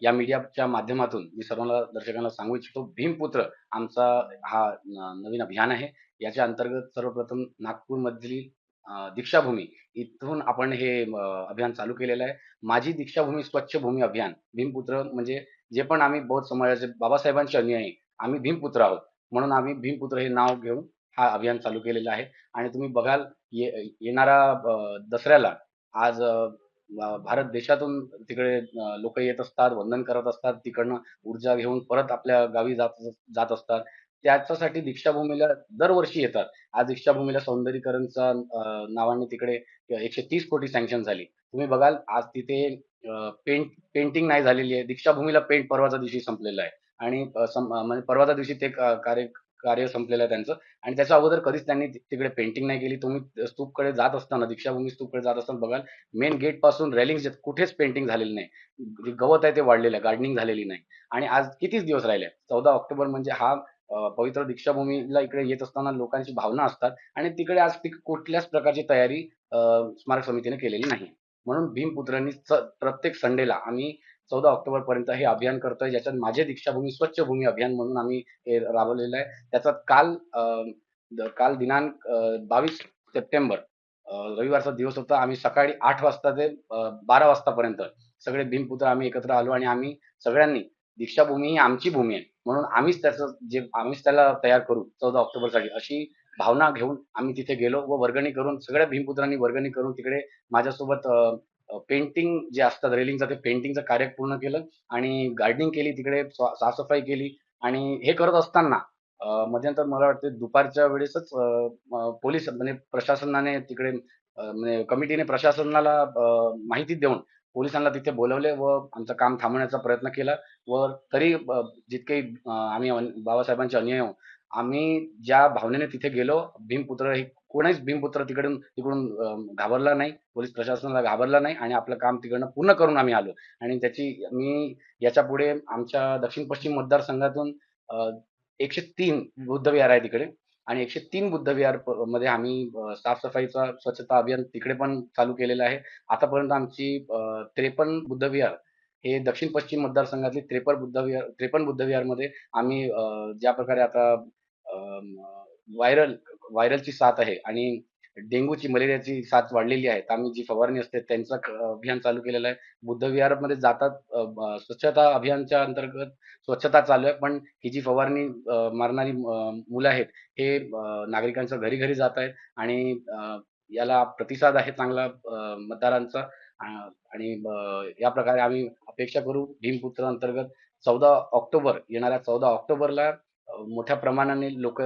या मीडियाच्या माध्यमातून मी सर्वांना दर्शकांना सांगू इच्छितो भीमपुत्र आमचा हा नवीन अभियान आहे. याच्या अंतर्गत सर्वप्रथम नागपूरमधील दीक्षाभूमी इथून आपण हे अभियान चालू केलेलं आहे. माझी दीक्षाभूमी स्वच्छ भूमी अभियान भीमपुत्र म्हणजे जे पण आम्ही बौद्ध समाजाचे बाबासाहेबांचे अनुयायी आम्ही भीमपुत्र आहोत. म्हणून आम्ही भीमपुत्र हे नाव घेऊन हा अभियान चालू केलेलं आहे. आणि तुम्ही बघाल ये येणारा दसऱ्याला आज भारत देशातून तिकडे लोक येत असतात वंदन करत असतात तिकडनं ऊर्जा घेऊन परत आपल्या गावी जात जात असतात. त्याच्यासाठी दीक्षाभूमीला दरवर्षी येतात. आज दीक्षाभूमीला सौंदर्यीकरणचा नावाने तिकडे एकशे तीस कोटी सँक्शन झाली. तुम्ही बघाल आज तिथे पेंट पेंटिंग नाही झालेली आहे. दीक्षाभूमीला पेंट परवाच्या दिवशी संपलेलं आहे. आणि म्हणजे परवाच्या दिवशी ते कार्य कार्य संपलेलं आहे त्यांचं. आणि त्याच्या अगोदर कधीच त्यांनी तिकडे पेंटिंग नाही केली. तुम्ही स्तूपकडे जात असताना दीक्षाभूमी स्तूपकडे जात असताना बघाल मेन गेटपासून रेलिंग कुठेच पेंटिंग झालेलं नाही. जे गवत आहे ते वाढलेलं आहे गार्डनिंग झालेली नाही. आणि आज कितीच दिवस राहिले चौदा ऑक्टोबर म्हणजे हा पवित्र दीक्षाभूमीला इकडे येत असताना लोकांची भावना असतात. आणि तिकडे आज ती कुठल्याच प्रकारची तयारी स्मारक समितीने केलेली नाही. म्हणून भीमपुत्रांनी प्रत्येक संडेला आम्ही चौदा ऑक्टोबर पर्यंत हे अभियान करतोय. ज्याच्यात माझे दीक्षाभूमी स्वच्छ भूमी अभियान म्हणून आम्ही हे राबवलेलं आहे. त्याचा काल काल दिनांक बावीस सप्टेंबर रविवारचा दिवस होता. आम्ही सकाळी आठ वाजता ते बारा वाजतापर्यंत सगळे भीमपुत्र आम्ही एकत्र आलो आणि आम्ही सगळ्यांनी दीक्षाभूमी ही आमची भूमी आहे. म्हणून आम्हीच त्याचं जे आम्हीच त्याला तयार करू चौदा ऑक्टोबरसाठी अशी भावना घेऊन आम्ही तिथे गेलो व वर्गणी करून सगळ्या भीमपुत्रांनी वर्गणी करून तिकडे माझ्यासोबत पेंटिंग जे असतात रेलिंगचं ते पेंटिंगचं कार्य पूर्ण केलं आणि गार्डनिंग केली तिकडे साफसफाई केली आणि हे करत असताना मध्यंतर मला वाटते दुपारच्या वेळेसच पोलीस म्हणजे प्रशासनाने तिकडे म्हणजे कमिटीने प्रशासनाला माहिती देऊन पोलिसांना तिथे बोलवले व आमचं काम थांबवण्याचा प्रयत्न केला व तरी जितके आम्ही अन- बाबासाहेबांचे अनुयायी आम्ही ज्या भावनेने तिथे गेलो भीमपुत्र हे कोणीच भीमपुत्र तिकडून तिकडून घाबरला नाही. पोलीस प्रशासनाला घाबरला नाही आणि आपलं काम तिकडनं पूर्ण करून आम्ही आलो. आणि त्याची मी याच्यापुढे आमच्या दक्षिण पश्चिम मतदारसंघातून एकशे तीन बुद्धविहार आहे तिकडे. आणि एकशे तीन बुद्धविहारमध्ये आम्ही साफसफाईचा स्वच्छता अभियान तिकडे पण चालू केलेलं आहे. आतापर्यंत आमची त्रेपन्न बुद्धविहार हे दक्षिण पश्चिम मतदारसंघातली त्रेपन्न बुद्धविहार त्रेपन्न बुद्धविहारमध्ये आम्ही ज्या प्रकारे आता व्हायरल व्हायरलची साथ आहे आणि डेंग्यूची मलेरियाची साथ वाढलेली आहे. तर आम्ही जी फवारणी असते त्यांचं अभियान चालू केलेलं आहे. बुद्धविहारमध्ये जातात स्वच्छता अभियानच्या अंतर्गत स्वच्छता चालू आहे. पण ही जी फवारणी मारणारी मुलं आहेत हे नागरिकांच्या घरी घरी जात आहेत आणि याला प्रतिसाद आहे चांगला मतदारांचा. आणि या प्रकारे आम्ही अपेक्षा करू भीमपुत्र अंतर्गत चौदा ऑक्टोबर येणाऱ्या चौदा ऑक्टोबरला मोठ्या प्रमाणाने लोक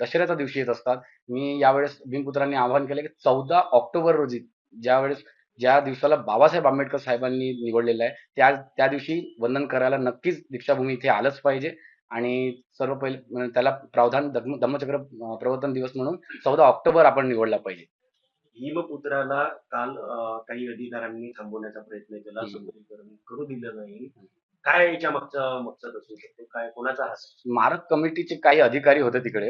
दसऱ्याच्या दिवशी येत असतात. मी यावेळेस भीमपुत्रांनी आवाहन केलं की चौदा ऑक्टोबर रोजी ज्यावेळेस ज्या दिवसाला बाबासाहेब आंबेडकर साहेबांनी निवडलेलं आहे त्या त्या दिवशी वंदन करायला नक्कीच दीक्षाभूमी इथे आलंच पाहिजे. आणि सर्व पहिले म्हणजे त्याला प्रावधान धम्म- धम्मचक्र प्रवर्तन दिवस म्हणून चौदा ऑक्टोबर आपण निवडला पाहिजे. भीमपुत्राला काल काही अधिकाऱ्यांनी थांबवण्याचा प्रयत्न केला. करू दिलं नाही. काय याच्या मागचा मकसद असू शकतो काय कोणाचा स्मारक कमिटीचे काही अधिकारी होते तिकडे.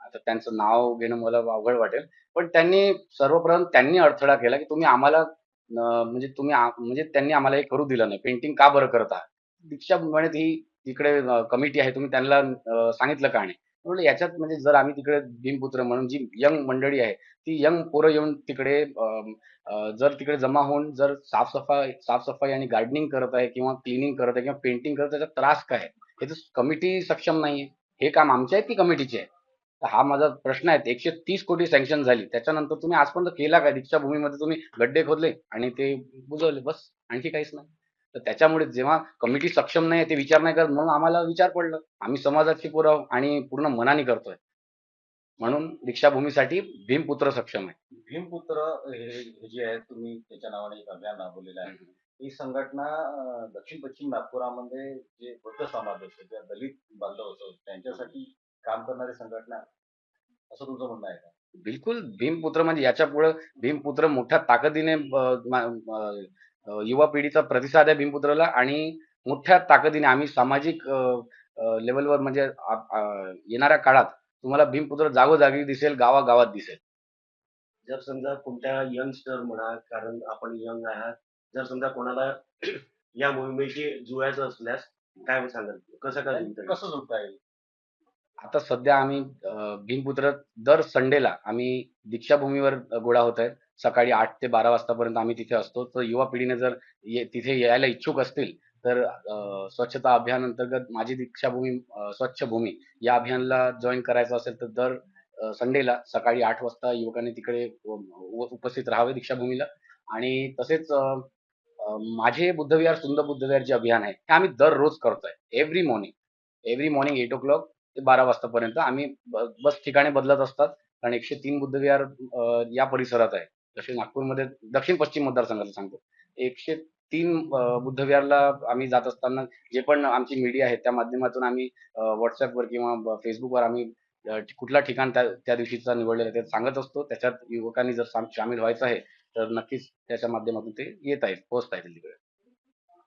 आता त्यांचं नाव घेणं मला अवघड वाटेल. पण त्यांनी सर्वप्रथम त्यांनी अडथळा केला की तुम्ही आम्हाला म्हणजे तुम्ही म्हणजे त्यांनी आम्हाला हे करू दिलं नाही. पेंटिंग का बरं करत? आहात दीक्षा ही तिकडे कमिटी आहे. तुम्ही त्यांना सांगितलं का नाही? म्हटलं याच्यात म्हणजे जर आम्ही तिकडे भीमपुत्र म्हणून जी यंग मंडळी आहे ती यंग पोरं येऊन तिकडे जर तिकडे जमा होऊन जर साफसफाई साफसफाई आणि गार्डनिंग करत आहे किंवा क्लिनिंग करत आहे किंवा पेंटिंग करत आहे त्याचा त्रास काय आहे? हे तर कमिटी सक्षम नाहीये. हे काम आमचे आहे की कमिटीचे आहे? तर हा माझा प्रश्न आहे एकशे तीस कोटी सँक्शन झाली. त्याच्यानंतर तुम्ही आजपर्यंत केला काय? दीक्षाभूमीमध्ये तुम्ही गड्डे खोदले आणि ते बुजवले. बस आणखी काहीच नाही. तर त्याच्यामुळे जेव्हा कमिटी सक्षम नाही ते विचार नाही करत. म्हणून आम्हाला विचार पडलं. आम्ही समाजाची पुराव आणि पूर्ण मनाने करतोय. म्हणून दीक्षाभूमीसाठी भीमपुत्र सक्षम आहे. भीमपुत्र हे जे आहे तुम्ही त्याच्या नावाने एक अभियान राबवलेलं आहे. ही संघटना दक्षिण पश्चिम नागपुरामध्ये जे बौद्ध समाज असतो किंवा दलित बांधव असतो त्यांच्यासाठी काम करणारी संघटना. असं तुमचं म्हणणं आहे का? बिलकुल. भीमपुत्र म्हणजे याच्यापुढे भीमपुत्र मोठ्या ताकदीने युवा पिढीचा प्रतिसाद आहे भीमपुत्राला आणि मोठ्या ताकदीने आम्ही सामाजिक लेवलवर म्हणजे येणाऱ्या काळात तुम्हाला भीमपुत्र जागोजागी दिसेल गावागावात दिसेल. जर समजा कोणत्या यंगस्टर म्हणा कारण आपण यंग आहात जर समजा कोणाला या मोहिमेशी जुळायचं असल्यास काय सांगाल? कसं काय जुळता? कसं जोडता येईल आता सध्या आम्ही भीमपुत्र दर संडेला आम्ही दीक्षाभूमीवर गोळा होत आहेत. सकाळी आठ ते बारा वाजतापर्यंत आम्ही तिथे असतो. तर युवा पिढीने जर ये- तिथे यायला इच्छुक असतील तर स्वच्छता अभियान अंतर्गत माझी दीक्षाभूमी स्वच्छ भूमी या अभियानला जॉईन करायचं असेल तर दर संडेला सकाळी आठ वाजता युवकांनी तिकडे उपस्थित राहावे दीक्षाभूमीला. आणि तसेच माझे बुद्धविहार सुंदर बुद्धविहार जे अभियान आहे हे आम्ही दररोज करतोय. Every morning every morning eight o'clock ते बारा वाजतापर्यंत आम्ही बस ठिकाणे बदलत असतात. कारण एकशे तीन बुद्धविहार या परिसरात आहे. दक्षिण नागपूरमध्ये दक्षिण पश्चिम मतदारसंघाचं सांगतो. एकशे तीन बुद्धविहारला आम्ही जात असताना जे पण आमची मीडिया आहे त्या माध्यमातून आम्ही व्हॉट्सअपवर किंवा फेसबुकवर आम्ही कुठला ठिकाण त्या त्या दिवशीचा निवडलेला ते सांगत असतो. त्याच्यात युवकांनी जर साम- सामील व्हायचं आहे तर नक्कीच त्याच्या माध्यमातून ते येत आहेत पोहोचता आहेत तिकडे